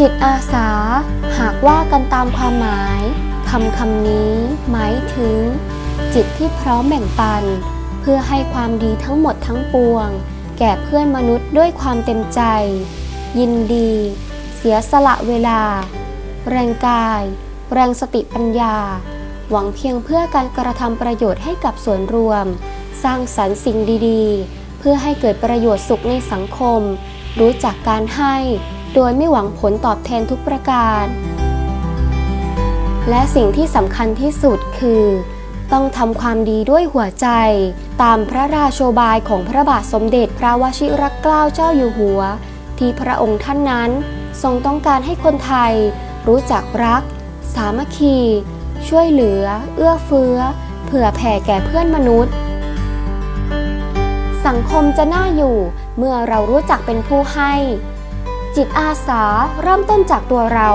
จิตอาสา หากว่ากันตามความหมายคำคำนี้ หมายถึง จิตที่พร้อมแบ่งปัน เพื่อให้ความดีทั้งหมดทั้งปวง แก่เพื่อนมนุษย์ด้วยความเต็มใจ ยินดี เสียสละเวลา แรงกาย แรงสติปัญญา หวังเพียงเพื่อการกระทำประโยชน์ให้กับส่วนรวม สร้างสรรค์สิ่งดีๆ เพื่อให้เกิดประโยชน์สุขในสังคม รู้จักการให้ โดยไม่หวังผลตอบแทนทุกประการ และสิ่งที่สำคัญที่สุดคือ ต้องทำความดีด้วยหัวใจ ตามพระราโชบายของพระบาทสมเด็จพระวชิรเกล้าเจ้าอยู่หัว ที่พระองค์ท่านนั้น ทรงต้องการให้คนไทย รู้จักรัก สามัคคี ช่วยเหลือ เอื้อเฟื้อ เผื่อแผ่แก่เพื่อนมนุษย์สังคมจะน่าอยู่เมื่อเรารู้จักเป็นผู้ให้ จิตอาสาเริ่มต้นจากตัวเรา